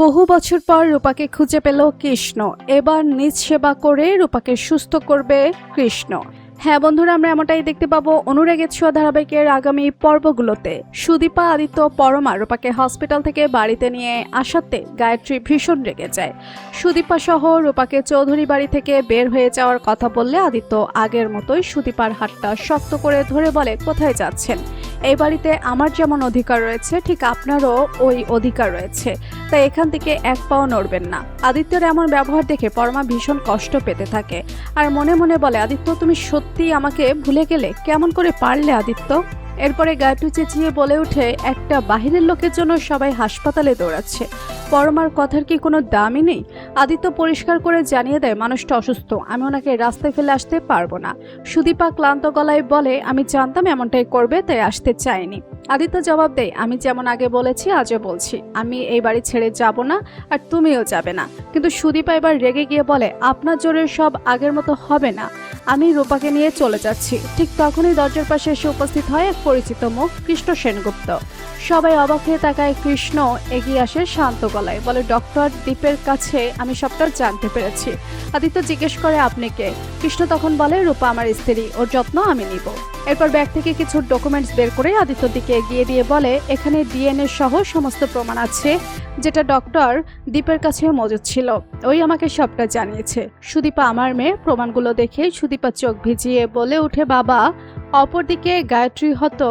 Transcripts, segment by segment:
বহু বছর পর রূপাকে খুঁজে পেল কৃষ্ণ। এবার নিজ সেবা করে রূপাকে সুস্থ করবে কৃষ্ণ। হ্যাঁ বন্ধুরা, আমরা এমনটাই দেখতে পাবো অনুরাগের ছোঁয়া ধারাবাহিকের আগামী পর্বগুলোতে। সুদীপা, আদিত্য, পরমা রূপাকে হসপিটাল থেকে বাড়িতে নিয়ে আসাতে গায়ত্রী ভীষণ রেগে যায়। সুদীপা সহ রূপাকে চৌধুরী বাড়ি থেকে বের হয়ে যাওয়ার কথা বললে আদিত্য আগের মতোই সুদীপার হাতটা শক্ত করে ধরে বলে, কোথায় যাচ্ছেন? এই বাড়িতে আমার যেমন অধিকার রয়েছে, ঠিক আপনারও ওই অধিকার রয়েছে। তাই এখান থেকে এক পাও নড়বেন না। আদিত্যর এমন ব্যবহার দেখে পরমা ভীষণ কষ্ট পেতে থাকে। আর মনে মনে বলে, আদিত্য, তুমি সত্যি আমাকে ভুলে গেলে? কেমন করে পারলে আদিত্য? এরপরে গায়টু চেঁচিয়ে বলে ওঠে, একটা বাহিরের লোকের জন্য সবাই হাসপাতালে দৌড়াচ্ছে। পরমার কথার কি কোনো দামই নেই? আদিত্য পরিষ্কার করে জানিয়ে দেয়, মানুষটা অসুস্থ, আমি ওনাকে রাস্তায় ফেলে আসতে পারব না। সুদীপা ক্লান্ত গলায় বলে, আমি জানতাম এমনটাই করবে, তাই আসতে চাইনি। আদিত্য জবাব দেয়, আমি যেমন আগে বলেছি, আজও বলছি। আমি এই বাড়ি ছেড়ে যাব না, আর তুমিও যাবে না। কিন্তু সুদীপা এবার রেগে গিয়ে বলে, আপনার জোরে সব আগের মতো হবে না। আমি রূপাকে নিয়ে চলে যাচ্ছি। ঠিক তখনই দরজার পাশে এসে উপস্থিত হয় এক পরিচিত মুখ, কৃষ্ণ সেনগুপ্ত। সবাই অবাক হয়ে তাকায়, কৃষ্ণ এগিয়ে আসে শান্ত গলায়, বলে, ডক্টর দ্বীপের কাছে আমি সবটা জানতে পেরেছি। আদিত্য জিজ্ঞেস করে, আপনি কে? কৃষ্ণ তখন বলে, রূপা আমার স্ত্রী, ওর যত্ন আমি নিব। এরপর ব্যাগ থেকে কিছু ডকুমেন্টস বের করে আদিত্যর দিকে এগিয়ে দিয়ে বলে, এখানে ডিএনএ সহ সমস্ত প্রমাণ আছে, যেটা ডক্টর দীপের কাছে মজুদ ছিল। ওই আমাকে সবটা জানিয়েছে। সুদীপা আমার মেয়ে, প্রমাণগুলো দেখে সুদীপা চোখ ভিজিয়ে বলে উঠে বাবা, অপরদিকে গায়ত্রী হতো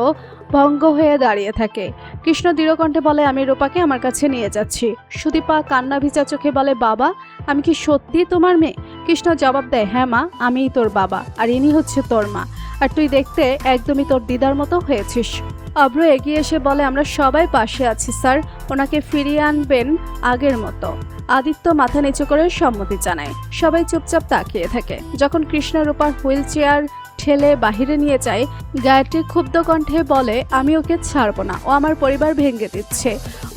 ভঙ্গ হয়ে দাঁড়িয়ে থাকে। কৃষ্ণ দৃঢ়কণ্ঠে বলে, আমি রূপাকে আমার কাছে নিয়ে যাচ্ছি। সুদীপা কান্না ভিজা চোখে বলে, বাবা, আমি কি সত্যি তোমার মেয়ে? কৃষ্ণ জবাব দেয় হ্যাঁ মা, আমিই তোর বাবা, আর ইনি হচ্ছে তোর মা। আর তুই দেখতে একদমই তোর দিদার মতো হয়েছিস। অব্র এগিয়ে এসে বলে, আমরা সবাই পাশে আছি, স্যার। ওনাকে ফিরিয়ে আনবেন আগের মতো। আদিত্য মাথা নিচু করে সম্মতি জানায়। সবাই চুপচাপ তাকিয়ে থাকে। যখন কৃষ্ণ রূপার হুইল চেয়ার ঠেলে বাহিরে নিয়ে যায়, গায়ত্রী ক্ষুব্ধ কণ্ঠে বলে, আমি ওকে ছাড়বো না। ও আমার পরিবার ভেঙে দিচ্ছে।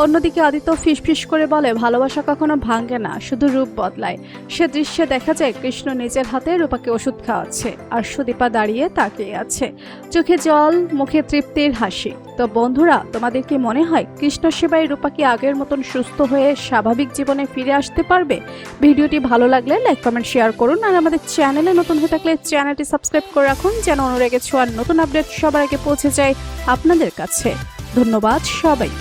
অন্যদিকে আদিত্য ফিসফিস করে বলে, ভালোবাসা কখনো ভাঙে না, শুধু রূপ বদলায়। সে দৃশ্যে দেখা যায় কৃষ্ণ নিজের হাতে রূপাকে ওষুধ খাওয়াচ্ছে আর সুদীপা দাঁড়িয়ে তাকিয়ে আছে। চোখে জল, মুখে তৃপ্তির হাসি। তো বন্ধুরা, তোমাদের কি মনে হয় কৃষ্ণ সেবায় রূপা কি আগের মতন সুস্থ হয়ে স্বাভাবিক জীবনে ফিরে আসতে পারবে? ভিডিওটি ভালো লাগলে লাইক, কমেন্ট, শেয়ার করুন আর আমাদের চ্যানেলে নতুন হয়ে থাকলে চ্যানেলটি সাবস্ক্রাইব করে রাখুন যেন অনুরেগে ছোঁয়ার নতুন আপডেট সবার আগে পৌঁছে যায় আপনাদের কাছে। ধন্যবাদ সবাই